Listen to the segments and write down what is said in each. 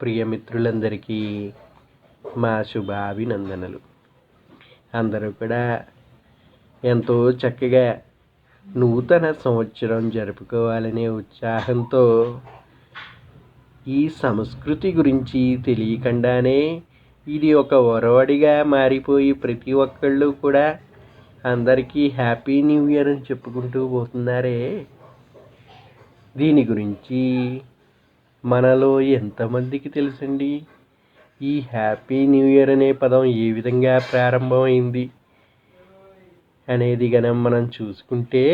ప్రియమిత్రులందరికీ మా శుభాభినందనలు. అందరూ కూడా ఎంతో చక్కగా నూతన సంవత్సరం జరుపుకోవాలనే ఉత్సాహంతో ఈ సంస్కృతి గురించి తెలియకుండానే ఇది ఒక ఒరవడిగా మారిపోయి ప్రతి ఒక్కళ్ళు కూడా అందరికీ హ్యాపీ న్యూ ఇయర్ అని చెప్పుకుంటూ పోతున్నారే. దీని గురించి మనలో ఎంతమందికి తెలుసండి? ఈ హ్యాపీ న్యూ ఇయర్ అనే పదం ఏ విధంగా ప్రారంభమైంది? అనేది గనం మనం చూసుకుంటే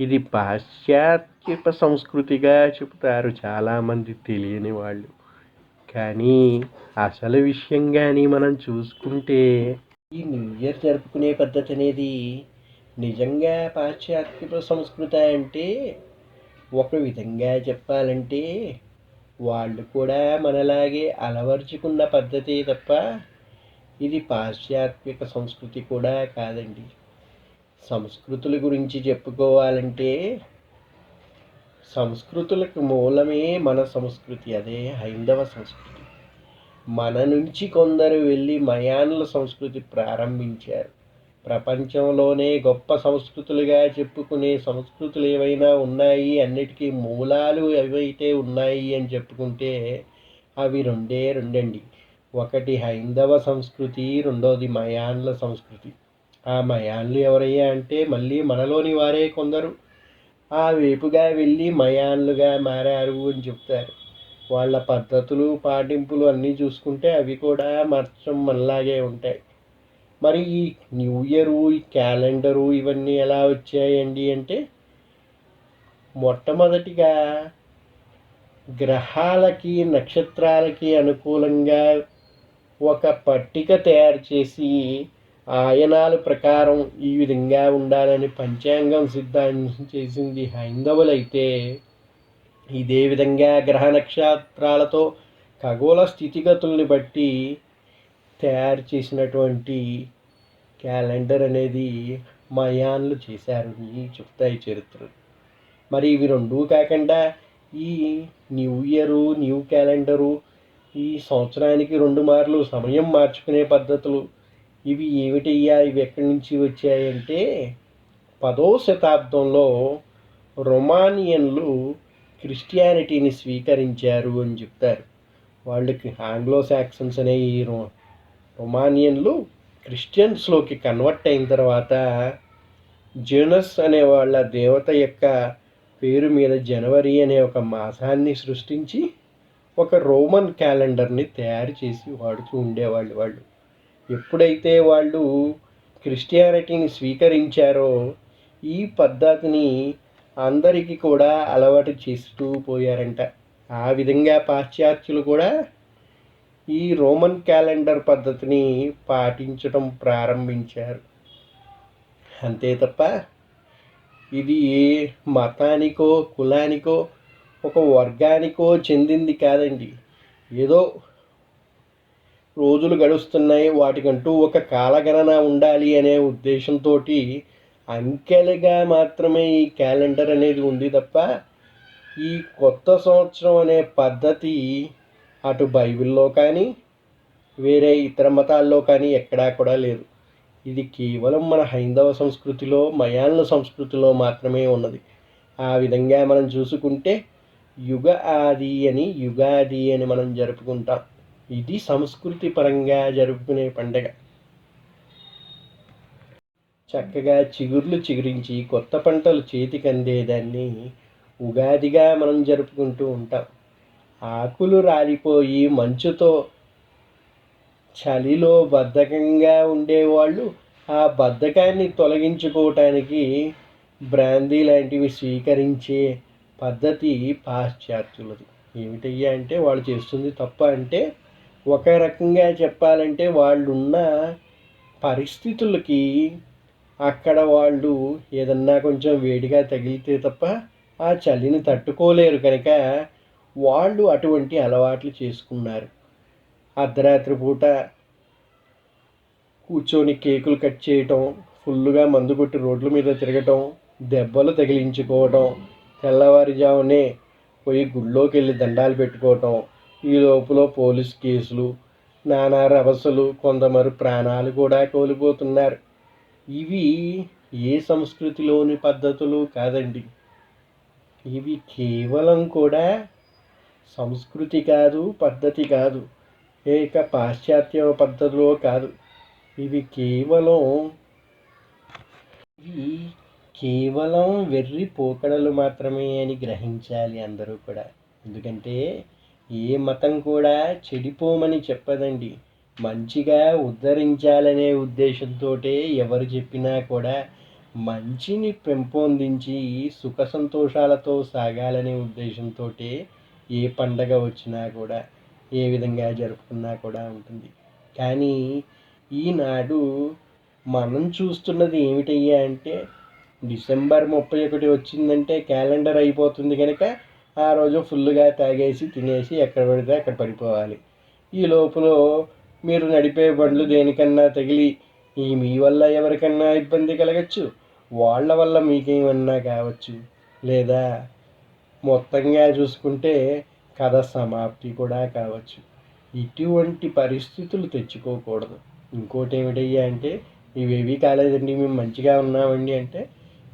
ఇది పాశ్చాత్య సంస్కృతిగా చెబుతారు చాలామంది తెలియని వాళ్ళు. కానీ అసలు విషయం కానీ మనం చూసుకుంటే ఈ న్యూ ఇయర్ జరుపుకునే పద్ధతి అనేది నిజంగా పాశ్చాత్య సంస్కృతి అంటే ఒక విధంగా చెప్పాలంటే వాళ్ళు కూడా మనలాగే అలవర్చుకున్న పద్ధతి తప్ప ఇది పాశ్చాత్యక సంస్కృతి కూడా కాదండి. సంస్కృతుల గురించి చెప్పుకోవాలంటే సంస్కృతులకు మూలమే మన సంస్కృతి అదే హైందవ సంస్కృతి. మన నుంచి కొందరు వెళ్ళి మయానుల సంస్కృతి ప్రారంభించారు. ప్రపంచంలోనే గొప్ప సంస్కృతులుగా చెప్పుకునే సంస్కృతులు ఏవైనా ఉన్నాయి? అన్నిటికీ మూలాలు ఏవైతే ఉన్నాయి అని చెప్పుకుంటే అవి రెండే రెండండి. ఒకటి హైందవ సంస్కృతి రెండోది మయాన్ల సంస్కృతి. ఆ మయాన్లు ఎవరయ్యా అంటే మళ్ళీ మనలోని వారే కొందరు. ఆ వేపుగా వెళ్ళి మయాన్లుగా మారారు అని చెప్తారు. వాళ్ళ పద్ధతులు పాటింపులు అన్నీ చూసుకుంటే అవి కూడా మర్చం మనలాగే ఉంటాయి. మరి ఈ న్యూ ఇయరు ఈ క్యాలెండరు ఇవన్నీ ఎలా వచ్చాయండి అంటే మొట్టమొదటిగా గ్రహాలకి నక్షత్రాలకి అనుకూలంగా ఒక పట్టిక తయారు చేసి ఆయనాల ప్రకారం ఈ విధంగా ఉండాలని పంచాంగం సిద్ధాంతం చేసింది హైందవులైతే ఇదే విధంగా గ్రహ నక్షత్రాలతో ఖగోళ స్థితిగతుల్ని బట్టి తయారు చేసినటువంటి క్యాలెండర్ అనేది మయాన్లు చేశారు చెప్తాయి చరిత్రలు. మరి ఇవి రెండూ కాకుండా ఈ న్యూ ఇయరు న్యూ క్యాలెండరు ఈ సంవత్సరానికి రెండు మార్లు సమయం మార్చుకునే పద్ధతులు ఇవి ఏమిటయ్యా ఇవి ఎక్కడి నుంచి వచ్చాయంటే పదో శతాబ్దంలో రొమానియన్లు క్రిస్టియానిటీని స్వీకరించారు అని చెప్తారు. వాళ్ళకి ఆంగ్లో సాక్సన్స్ అనే ఈ రో రొమానియన్లు క్రిస్టియన్స్లోకి కన్వర్ట్ అయిన తర్వాత జూనస్ అనే వాళ్ళ దేవత యొక్క పేరు మీద జనవరి అనే ఒక మాసాన్ని సృష్టించి ఒక రోమన్ క్యాలెండర్ని తయారు చేసి వాడుతూ ఉండేవాళ్ళు వాళ్ళు. ఎప్పుడైతే వాళ్ళు క్రిస్టియానిటీని స్వీకరించారో ఈ పద్ధతిని అందరికీ కూడా అలవాటు చేస్తూ పోయారంట. ఆ విధంగా పాశ్చాత్యులు కూడా ఈ రోమన్ క్యాలెండర్ పద్ధతిని పాటించడం ప్రారంభించారు. అంతే తప్ప ఇది ఏ మతానికో కులానికో ఒక వర్గానికో చెందింది కాదండి. ఏదో రోజులు గడుస్తున్నాయి వాటికంటూ ఒక కాలగణన ఉండాలి అనే ఉద్దేశంతో అంకెలుగా మాత్రమే ఈ క్యాలెండర్ అనేది ఉంది తప్ప ఈ కొత్త సంవత్సరం అనే పద్ధతి అటు బైబిల్లో కానీ వేరే ఇతర మతాల్లో కానీ ఎక్కడా కూడా లేదు. ఇది కేవలం మన హైందవ సంస్కృతిలో మయాన్ల సంస్కృతిలో మాత్రమే ఉన్నది. ఆ విధంగా మనం చూసుకుంటే యుగ ఆది అని యుగాది అని మనం జరుపుకుంటాం. ఇది సంస్కృతి పరంగా జరుపుకునే పండగ. చక్కగా చిగుర్లు చిగురించి కొత్త పంటలు చేతికి అందేదాన్ని ఉగాదిగా మనం జరుపుకుంటూ ఉంటాం. ఆకులు రాలిపోయి మంచుతో చలిలో బద్ధకంగా ఉండేవాళ్ళు ఆ బద్ధకాన్ని తొలగించుకోవటానికి బ్రాందీ లాంటివి స్వీకరించే పద్ధతి పాశ్చాత్యులది. ఏమిటయ్యా అంటే వాళ్ళు చేస్తుంది తప్ప అంటే ఒక రకంగా చెప్పాలంటే వాళ్ళు ఉన్న పరిస్థితులకి అక్కడ వాళ్ళు ఏదన్నా కొంచెం వేడిగా తగిలితే తప్ప ఆ చలిని తట్టుకోలేరు కనుక వాళ్ళు అటువంటి అలవాట్లు చేసుకున్నారు. అర్ధరాత్రి పూట కూర్చొని కేకులు కట్ చేయటం ఫుల్లుగా మందు కొట్టి రోడ్ల మీద తిరగటం దెబ్బలు తగిలించుకోవటం తెల్లవారుజామునే పోయి గుళ్ళోకి వెళ్ళి దండాలు పెట్టుకోవటం ఈ లోపల పోలీస్ కేసులు నానా రభసలు కొందరు ప్రాణాలు కూడా కోల్పోతున్నారు. ఇవి ఏ సంస్కృతిలోని పద్ధతులు కాదండి. ఇవి కేవలం కూడా సంస్కృతి కాదు పద్ధతి కాదు ఏక పాశ్చాత్య పద్ధతిలో కాదు. ఇవి కేవలం ఇవి కేవలం వెర్రి పోకడలు మాత్రమే అని గ్రహించాలి అందరూ కూడా. ఎందుకంటే ఏ మతం కూడా చెడిపోమని చెప్పదండి. మంచిగా ఉద్ధరించాలనే ఉద్దేశంతో ఎవరు చెప్పినా కూడా మంచిని పెంపొందించి సుఖ సంతోషాలతో సాగాలనే ఉద్దేశంతో ఏ పండగ వచ్చినా కూడా ఏ విధంగా జరుపుకున్నా కూడా ఉంటుంది. కానీ ఈనాడు మనం చూస్తున్నది ఏమిటయ్యా అంటే డిసెంబర్ ముప్పై ఒకటి వచ్చిందంటే క్యాలెండర్ అయిపోతుంది కనుక ఆ రోజు ఫుల్గా తాగేసి తినేసి ఎక్కడ పడితే అక్కడ పడిపోవాలి. ఈ లోపల మీరు నడిపే బండ్లు దేనికన్నా తగిలి ఈ మీ వల్ల ఎవరికన్నా ఇబ్బంది కలగచ్చు? వాళ్ళ వల్ల మీకేమన్నా కావచ్చు? లేదా మొత్తంగా చూసుకుంటే కథ సమాప్తి కూడా కావచ్చు. ఇటువంటి పరిస్థితులు తెచ్చుకోకూడదు. ఇంకోటి ఏమిటయ్యా అంటే ఇవేవి కాలేదండి మేము మంచిగా ఉన్నామండి అంటే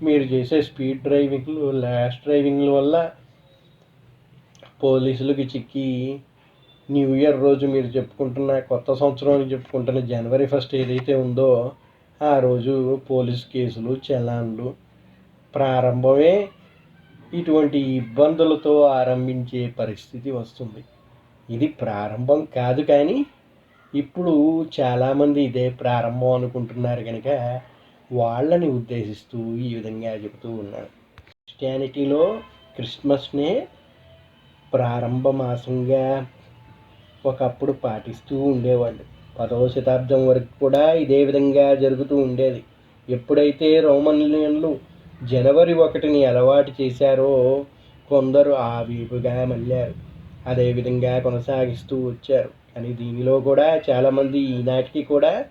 మీరు చేసే స్పీడ్ డ్రైవింగ్లు ల్యాష్ డ్రైవింగ్ల వల్ల పోలీసులకి చిక్కి న్యూ ఇయర్ రోజు మీరు చెప్పుకుంటున్న కొత్త సంవత్సరం చెప్పుకుంటున్న జనవరి ఫస్ట్ ఏదైతే ఉందో ఆ రోజు పోలీస్ కేసులు చలాన్లు ప్రారంభమే ఇటువంటి ఇబ్బందులతో ఆరంభించే పరిస్థితి వస్తుంది. ఇది ప్రారంభం కాదు కానీ ఇప్పుడు చాలామంది ఇదే ప్రారంభం అనుకుంటున్నారు కనుక వాళ్ళని ఉద్దేశిస్తూ ఈ విధంగా చెబుతూ ఉన్నాడు క్రిస్టియానిటీలో క్రిస్మస్నే ప్రారంభ మాసంగా ఒకప్పుడు పాటిస్తూ ఉండేవాళ్ళు. పదవ శతాబ్దం వరకు కూడా ఇదే విధంగా జరుగుతూ ఉండేది. ఎప్పుడైతే రోమన్లు జనవరి ఒకటిని అలవాటు చేశారో కొందరు ఆ వీపుగా మళ్ళారు. అదేవిధంగా కొనసాగిస్తూ వచ్చారు. కానీ దీనిలో కూడా చాలామంది ఈనాటికి కూడా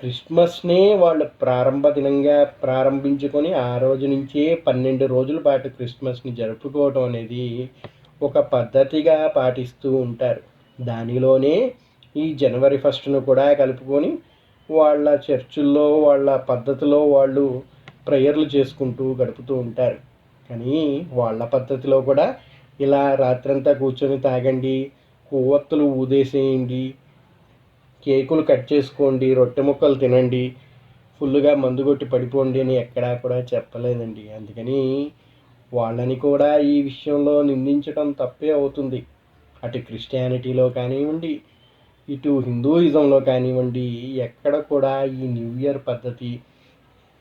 క్రిస్మస్నే వాళ్ళు ప్రారంభ దినంగా ప్రారంభించుకొని ఆ రోజు నుంచే పన్నెండు రోజుల పాటు క్రిస్మస్ని జరుపుకోవటం అనేది ఒక పద్ధతిగా పాటిస్తూ ఉంటారు. దానిలోనే ఈ జనవరి ఫస్ట్ను కూడా కలుపుకొని వాళ్ళ చర్చుల్లో వాళ్ళ పద్ధతిలో వాళ్ళు ప్రేయర్లు చేసుకుంటూ గడుపుతూ ఉంటారు. కానీ వాళ్ళ పద్ధతిలో కూడా ఇలా రాత్రంతా కూర్చొని తాగండి కొవ్వొత్తులు ఊదేసేయండి కేకులు కట్ చేసుకోండి రొట్టె ముక్కలు తినండి ఫుల్గా మందు కొట్టి పడిపోండి అని ఎక్కడా కూడా చెప్పలేదండి. అందుకని వాళ్ళని కూడా ఈ విషయంలో నిందించడం తప్పే అవుతుంది. అటు క్రిస్టియానిటీలో కానివ్వండి ఇటు హిందూయిజంలో కానివ్వండి ఎక్కడ కూడా ఈ న్యూ ఇయర్ పద్ధతి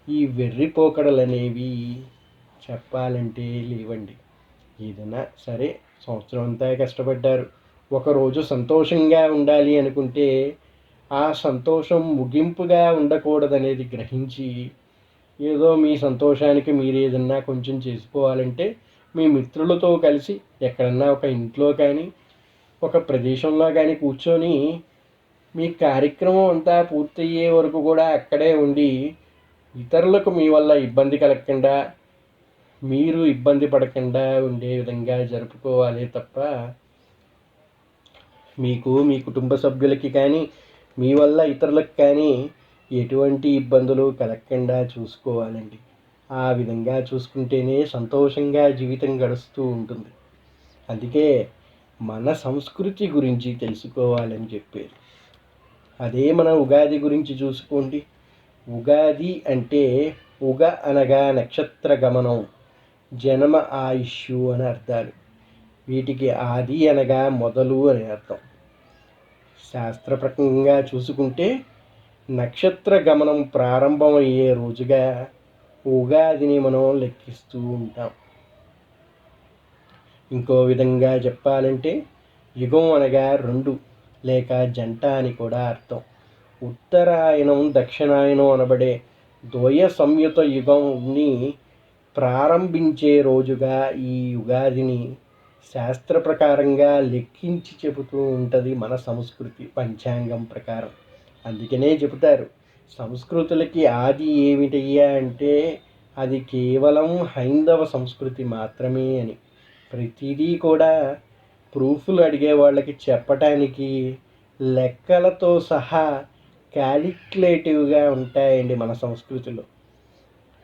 ఈ వెర్రి పోకడలు అనేవి చెప్పాలంటే లేవండి. ఏదైనా సరే సంవత్సరం అంతా కష్టపడ్డారు. ఒకరోజు సంతోషంగా ఉండాలి అనుకుంటే ఆ సంతోషం ముగింపుగా ఉండకూడదనేది గ్రహించి ఏదో మీ సంతోషానికి మీరు ఏదన్నా కొంచెం చేసుకోవాలంటే మీ మిత్రులతో కలిసి ఎక్కడన్నా ఒక ఇంట్లో కానీ ఒక ప్రదేశంలో కానీ కూర్చొని మీ కార్యక్రమం అంతా పూర్తయ్యే వరకు కూడా అక్కడే ఉండి ఇతరులకు మీ వల్ల ఇబ్బంది కలగకుండా మీరు ఇబ్బంది పడకుండా ఉండే విధంగా జరుపుకోవాలి తప్ప మీకు మీ కుటుంబ సభ్యులకి కానీ మీ వల్ల ఇతరులకు కానీ ఎటువంటి ఇబ్బందులు కలగకుండా చూసుకోవాలండి. ఆ విధంగా చూసుకుంటేనే సంతోషంగా జీవితం గడుస్తూ ఉంటుంది. అందుకే మన సంస్కృతి గురించి తెలుసుకోవాలని చెప్పారు అదే మన ఉగాది గురించి చూసుకోండి. ఉగాది అంటే ఉగ అనగా నక్షత్ర గమనం జన్మ ఆయుష్ అని అర్థాలు. వీటికి ఆది అనగా మొదలు అని అర్థం. శాస్త్రప్రకంగా చూసుకుంటే నక్షత్ర గమనం ప్రారంభమయ్యే రోజుగా ఉగాదిని మనం లెక్కిస్తూ ఉంటాం. ఇంకో విధంగా చెప్పాలంటే యుగం అనగా రెండు లేక జంట అని కూడా అర్థం. ఉత్తరాయణం దక్షిణాయనం అనబడే ద్వయ సంయుత యుగంని ప్రారంభించే రోజుగా ఈ యుగాదిని శాస్త్ర ప్రకారంగా లెక్కించి చెబుతూ ఉంటుంది మన సంస్కృతి పంచాంగం ప్రకారం. అందుకనే చెబుతారు సంస్కృతులకి ఆది ఏమిటయ్యా అంటే అది కేవలం హైందవ సంస్కృతి మాత్రమే అని. ప్రతిదీ కూడా ప్రూఫ్లు అడిగే వాళ్ళకి చెప్పటానికి లెక్కలతో సహా క్యాలిక్యులేటివ్గా ఉంటాయండి మన సంస్కృతిలో.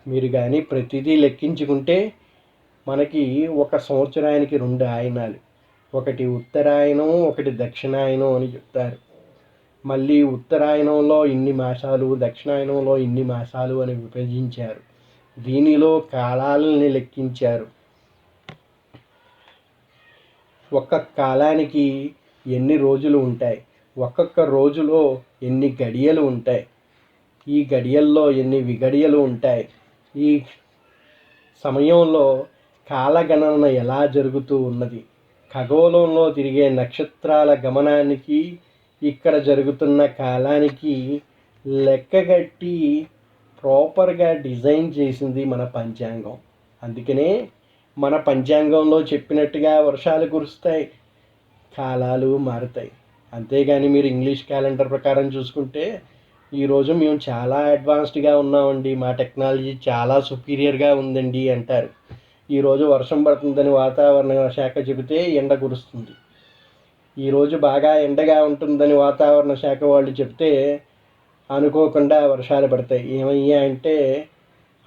మీరు కానీ ప్రతిదీ లెక్కించుకుంటే మనకి ఒక సంవత్సరానికి రెండు ఆయనాలు. ఒకటి ఉత్తరాయణం ఒకటి దక్షిణాయనం అని చెప్తారు. మళ్ళీ ఉత్తరాయణంలో ఇన్ని మాసాలు దక్షిణాయనంలో ఇన్ని మాసాలు అని విభజించారు. దీనిలో కాలాలని లెక్కించారు. ఒక్క కాలానికి ఎన్ని రోజులు ఉంటాయి? ఒక్కొక్క రోజులో ఎన్ని గడియలు ఉంటాయి? ఈ గడియల్లో ఎన్ని విగడియలు ఉంటాయి? ఈ సమయంలో కాలగణన ఎలా జరుగుతూ ఉన్నది? ఖగోళంలో తిరిగే నక్షత్రాల గమనానికి ఇక్కడ జరుగుతున్న కాలానికి లెక్కగట్టి ప్రాపర్గా డిజైన్ చేసింది మన పంచాంగం. అందుకనే మన పంచాంగంలో చెప్పినట్టుగా వర్షాలు కురుస్తాయి కాలాలు మారుతాయి. అంతేగాని మీరు ఇంగ్లీష్ క్యాలెండర్ ప్రకారం చూసుకుంటే ఈరోజు మేము చాలా అడ్వాన్స్డ్గా ఉన్నామండి. మా టెక్నాలజీ చాలా సుపీరియర్గా ఉందండి అంటారు. ఈరోజు వర్షం పడుతుందని వాతావరణ శాఖ చెబితే ఎండ కురుస్తుంది. ఈరోజు బాగా ఎండగా ఉంటుందని వాతావరణ శాఖ వాళ్ళు చెప్తే అనుకోకుండా వర్షాలు పడతాయి. ఏమయ్యా అంటే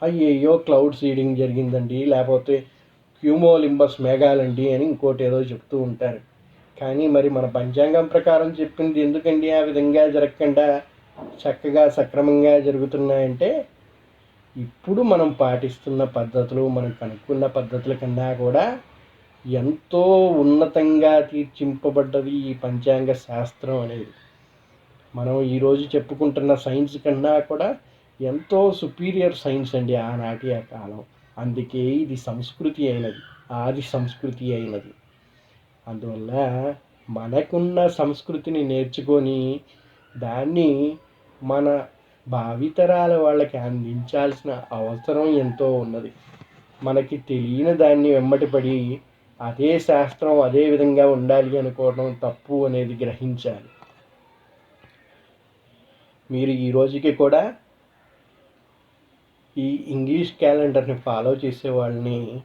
అయ్యయ్యో క్లౌడ్ సీడింగ్ జరిగిందండి. లేకపోతే క్యూమోలింబస్ మేఘాలండి అని ఇంకోటి ఏదో చెప్తూ ఉంటారు. కానీ మరి మన పంచాంగం ప్రకారం చెప్పింది ఎందుకండి ఆ విధంగా జరగకుండా చక్కగా సక్రమంగా జరుగుతున్నాయంటే ఇప్పుడు మనం పాటిస్తున్న పద్ధతులు మనం కనుక్కున్న పద్ధతుల కన్నా కూడా ఎంతో ఉన్నతంగా తీర్చింపబడ్డది ఈ పంచాంగ శాస్త్రం అనేది. మనం ఈరోజు చెప్పుకుంటున్న సైన్స్ కన్నా కూడా ఎంతో సుపీరియర్ సైన్స్ అండి ఆనాటి ఆ కాలం. అందుకే ఇది సంస్కృతి అయినది ఆది సంస్కృతి అయినది. అందువల్ల మనకున్న సంస్కృతిని నేర్చుకొని దాన్ని మన భావితరాల వాళ్ళకి అందించాల్సిన అవసరం ఎంతో ఉన్నది. మనకి తెలియని దాన్ని వెంబటిపడి అదే శాస్త్రం అదే విధంగా ఉండాలి అనుకోవడం తప్పు అనేది గ్రహించాలి. మీరు ఈ రోజుకి కూడా ఈ ఇంగ్లీష్ క్యాలెండర్ని ఫాలో చేసే వాళ్ళని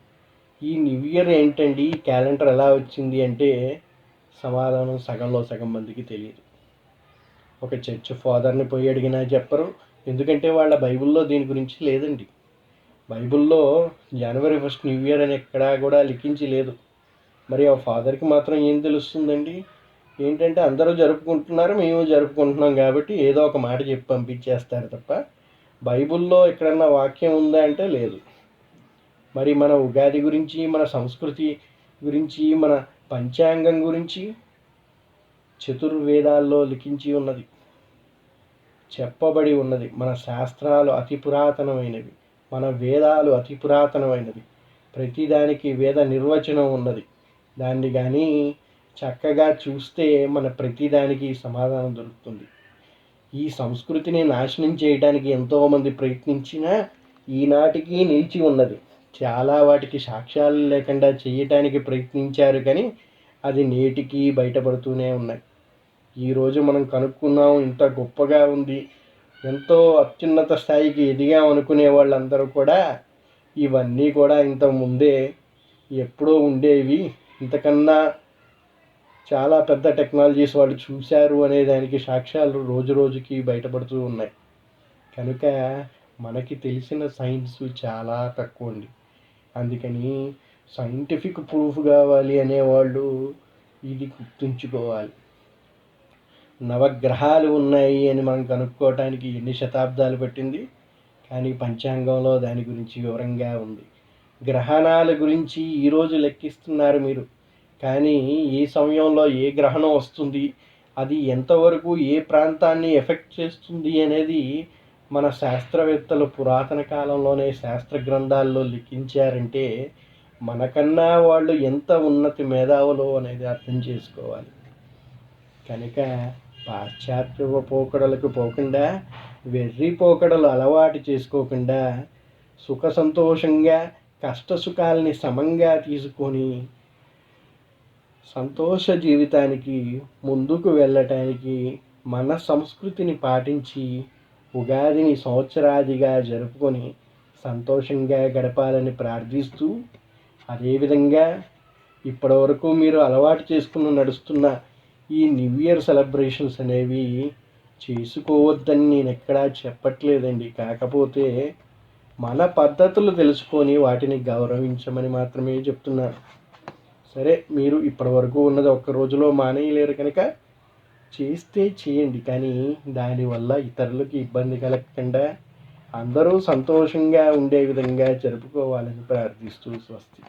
ఈ న్యూ ఇయర్ ఏంటండి? ఈ క్యాలెండర్ ఎలా వచ్చింది అంటే సమాధానం సగంలో సగం మందికి తెలియదు ఒక చర్చ్ ఫాదర్ని పోయి అడిగినా చెప్పరు. ఎందుకంటే వాళ్ళ బైబిల్లో దీని గురించి లేదండి. బైబిల్లో జనవరి ఫస్ట్ న్యూ ఇయర్ అని ఎక్కడా కూడా లిఖించి లేదు. మరి ఆ ఫాదర్కి మాత్రం ఏం తెలుస్తుందండి? ఏంటంటే అందరూ జరుపుకుంటున్నారు? మేము జరుపుకుంటున్నాం కాబట్టి ఏదో ఒక మాట చెప్పి పంపించేస్తారు తప్ప బైబిల్లో ఎక్కడన్నా వాక్యం ఉందా అంటే లేదు. మరి మన ఉగాది గురించి మన సంస్కృతి గురించి మన పంచాంగం గురించి చతుర్వేదాల్లో లిఖించి ఉన్నది. చెప్పబడి ఉన్నది. మన శాస్త్రాలు అతి పురాతనమైనవి. మన వేదాలు అతి పురాతనమైనవి. ప్రతిదానికి వేద నిర్వచనం ఉన్నది. దాన్ని కానీ చక్కగా చూస్తే మన ప్రతిదానికి సమాధానం దొరుకుతుంది. ఈ సంస్కృతిని నాశనం చేయడానికి ఎంతోమంది ప్రయత్నించినా ఈనాటికి నిలిచి ఉన్నది. చాలా వాటికి సాక్ష్యాలు లేకుండా చేయటానికి ప్రయత్నించారు కానీ అది నేటికి బయటపడుతూనే ఉన్నాయి. ఈరోజు మనం కనుక్కున్నాం ఇంత గొప్పగా ఉంది ఎంతో అత్యున్నత స్థాయికి ఎదిగాం అనుకునే వాళ్ళందరూ కూడా ఇవన్నీ కూడా ఇంత ముందే ఎప్పుడో ఉండేవి. ఇంతకన్నా చాలా పెద్ద టెక్నాలజీస్ వాళ్ళు చూశారు అనే దానికి సాక్ష్యాలు రోజు రోజుకి బయటపడుతూ ఉన్నాయి. కనుక మనకి తెలిసిన సైన్స్ చాలా తక్కువ అండి అందుకని సైంటిఫిక్ ప్రూఫ్ కావాలి అనేవాళ్ళు ఇది గుర్తుంచుకోవాలి. నవగ్రహాలు ఉన్నాయి అని మనం కనుక్కోవటానికి ఎన్ని శతాబ్దాలు పట్టింది? కానీ పంచాంగంలో దాని గురించి వివరంగా ఉంది. గ్రహణాల గురించి ఈరోజు లెక్కిస్తున్నారు మీరు. కానీ ఏ సమయంలో ఏ గ్రహణం వస్తుంది? అది ఎంతవరకు ఏ ప్రాంతాన్ని ఎఫెక్ట్ చేస్తుంది అనేది మన శాస్త్రవేత్తలు పురాతన కాలంలోనే శాస్త్ర గ్రంథాల్లో లిఖించారంటే మనకన్నా వాళ్ళు ఎంత ఉన్నతి మేధావులు అనేది అర్థం చేసుకోవాలి. కనుక పాశ్చాత్య పోకడలకు పోకుండా వెర్రి పోకడలు అలవాటు చేసుకోకుండా సుఖ సంతోషంగా కష్ట సుఖాలని సమంగా తీసుకొని సంతోష జీవితానికి ముందుకు వెళ్ళటానికి మన సంస్కృతిని పాటించి ఉగాదిని సంవత్సరాదిగా జరుపుకొని సంతోషంగా గడపాలని ప్రార్థిస్తూ అదేవిధంగా ఇప్పటివరకు మీరు అలవాటు చేసుకుని నడుస్తున్న ఈ న్యూ ఇయర్ సెలబ్రేషన్స్ అనేవి చేసుకోవద్దని నేను ఎక్కడా చెప్పట్లేదండి. కాకపోతే మన పద్ధతులు తెలుసుకొని వాటిని గౌరవించమని మాత్రమే చెప్తున్నాను. సరే మీరు ఇప్పటివరకు ఉన్నది ఒక్క రోజులో మానేయలేరు కనుక చేస్తే చేయండి కానీ దానివల్ల ఇతరులకు ఇబ్బంది కలగకుండా అందరూ సంతోషంగా ఉండే విధంగా జరుపుకోవాలని ప్రార్థిస్తూ స్వస్తి.